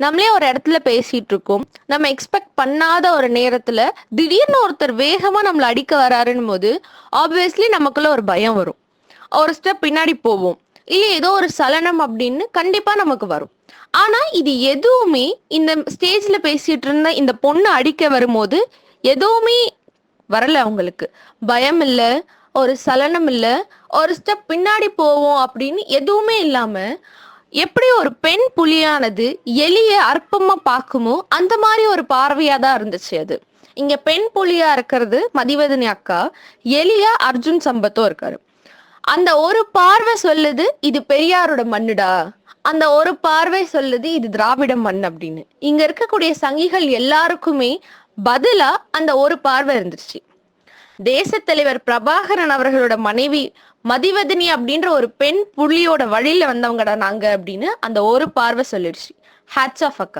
நம்மளே ஒரு இடத்துல பேசிட்டு இருக்கோம் நம்ம எக்ஸ்பெக்ட் பண்ணாத ஒரு நேரத்துல திடீர்னு ஒருத்தர் வேகமா நம்மள அடிக்க வராருன்னு போது ஆப்வியஸ்லி நமக்குள்ள ஒரு பயம் வரும். ஒரு ஸ்டெப் பின்னாடி போவோம். இல்ல ஏதோ ஒரு சலனம் அப்படின்னு கண்டிப்பா நமக்கு வரும். ஆனா இது எதுவுமே இந்த ஸ்டேஜ்ல பேசிட்டு இருந்த இந்த பொண்ணு அடிக்க வரும்போது எதுவுமே வரல அவங்களுக்கு. பயம் இல்ல ஒரு சலனம் இல்ல ஒரு ஸ்டெப் பின்னாடி போவோம் அப்படின்னு எதுவுமே இல்லாம எப்படி ஒரு பெண் புலியானது எலிய அற்பமா பார்க்குமோ அந்த மாதிரி ஒரு பார்வையா தான் இருந்துச்சு அது. இங்க பெண் புலியா இருக்கிறது மதிவதனி அக்கா எலியா அர்ஜுன் சம்பத்தும் இருக்காரு. அந்த ஒரு பார்வை சொல்லுது இது பெரியாரோட மண்ணுடா. அந்த ஒரு பார்வை சொல்லுது இது திராவிட மண் அப்படின்னு. இங்க இருக்கக்கூடிய சங்கிகள் எல்லாருக்குமே பதிலா அந்த ஒரு பார்வை இருந்துச்சு. தேசத்தலைவர் பிரபாகரன் அவர்களோட மனைவி மதிவதனி அப்படின்ற ஒரு பெண் புள்ளியோட வழியில வந்தவங்கடா நாங்க அப்படின்னு அந்த ஒரு பார்வை சொல்லிடுச்சு ஹேட்ஸ் ஆஃப் அக்கா.